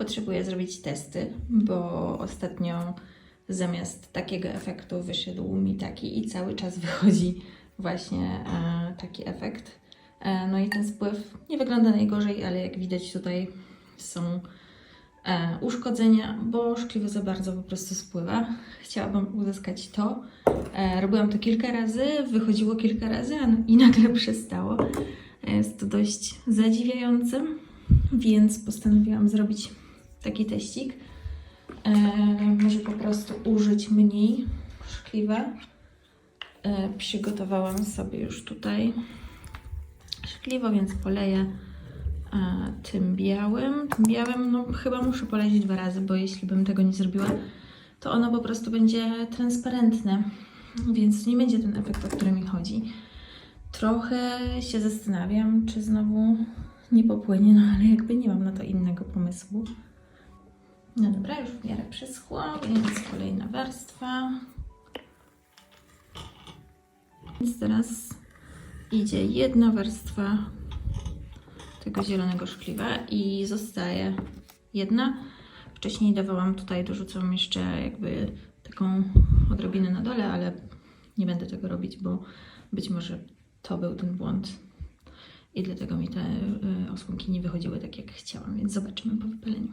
potrzebuję zrobić testy, bo ostatnio zamiast takiego efektu wyszedł mi taki i cały czas wychodzi właśnie e, taki efekt. E, no i ten spływ nie wygląda najgorzej, ale jak widać tutaj są e, uszkodzenia, bo szkliwo za bardzo po prostu spływa. Chciałabym uzyskać to. Robiłam to kilka razy, wychodziło kilka razy a, i nagle przestało. Jest to dość zadziwiające, więc postanowiłam zrobić taki teścik. E, może po prostu użyć mniej szkliwa. E, przygotowałam sobie już tutaj szkliwo, więc poleję e, tym białym. Tym białym, no chyba muszę polecić dwa razy, bo jeśli bym tego nie zrobiła, to ono po prostu będzie transparentne, więc nie będzie ten efekt, o który mi chodzi. Trochę się zastanawiam, czy znowu nie popłynie, no ale jakby nie mam na to innego pomysłu. No dobra, już w miarę przyschło, więc kolejna warstwa. Więc teraz idzie jedna warstwa tego zielonego szkliwa i zostaje jedna. Wcześniej dawałam tutaj, dorzucam jeszcze jakby taką odrobinę na dole, ale nie będę tego robić, bo być może to był ten błąd i dlatego mi te y, osłonki nie wychodziły tak jak chciałam, więc zobaczymy po wypaleniu.